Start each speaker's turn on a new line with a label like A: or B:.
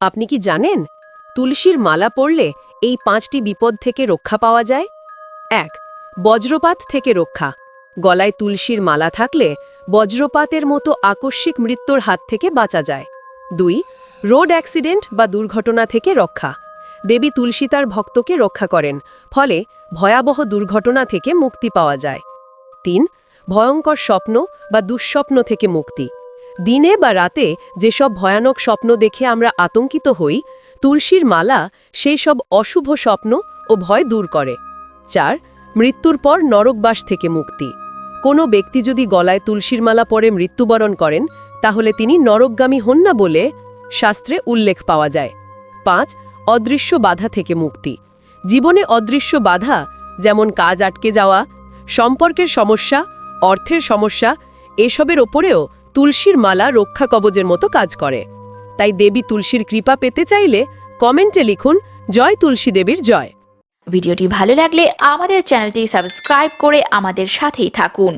A: আপনি কি জানেন, তুলসীর মালা পরলে এই পাঁচটি বিপদ থেকে রক্ষা পাওয়া যায়? এক, বজ্রপাত থেকে রক্ষা। গলায় তুলসীর মালা থাকলে বজ্রপাতের মতো আকস্মিক মৃত্যুর হাত থেকে বাঁচা যায়। দুই, রোড অ্যাক্সিডেন্ট বা দুর্ঘটনা থেকে রক্ষা। দেবী তুলসী তার ভক্তকে রক্ষা করেন, ফলে ভয়াবহ দুর্ঘটনা থেকে মুক্তি পাওয়া যায়। তিন, ভয়ঙ্কর স্বপ্ন বা দুঃস্বপ্ন থেকে মুক্তি। দিনে বা রাতে যেসব ভয়ানক স্বপ্ন দেখে আমরা আতঙ্কিত হই, তুলসীর মালা সেই সব অশুভ স্বপ্ন ও ভয় দূর করে। চার, মৃত্যুর পর নরকবাস থেকে মুক্তি। কোনো ব্যক্তি যদি গলায় তুলসীর মালা পরে মৃত্যুবরণ করেন, তাহলে তিনি নরকগামী হন না বলে শাস্ত্রে উল্লেখ পাওয়া যায়। পাঁচ, অদৃশ্য বাধা থেকে মুক্তি। জীবনে অদৃশ্য বাধা যেমন কাজ আটকে যাওয়া, সম্পর্কের সমস্যা, অর্থের সমস্যা, এসবের ওপরেও তুলসীর মালা রক্ষা কবজের মতো কাজ করে। তাই দেবী তুলসীর কৃপা পেতে চাইলে কমেন্টে লিখুন, জয় তুলসী দেবীর জয়।
B: ভিডিওটি ভালো লাগলে আমাদের চ্যানেলটি সাবস্ক্রাইব করে আমাদের সাথেই থাকুন।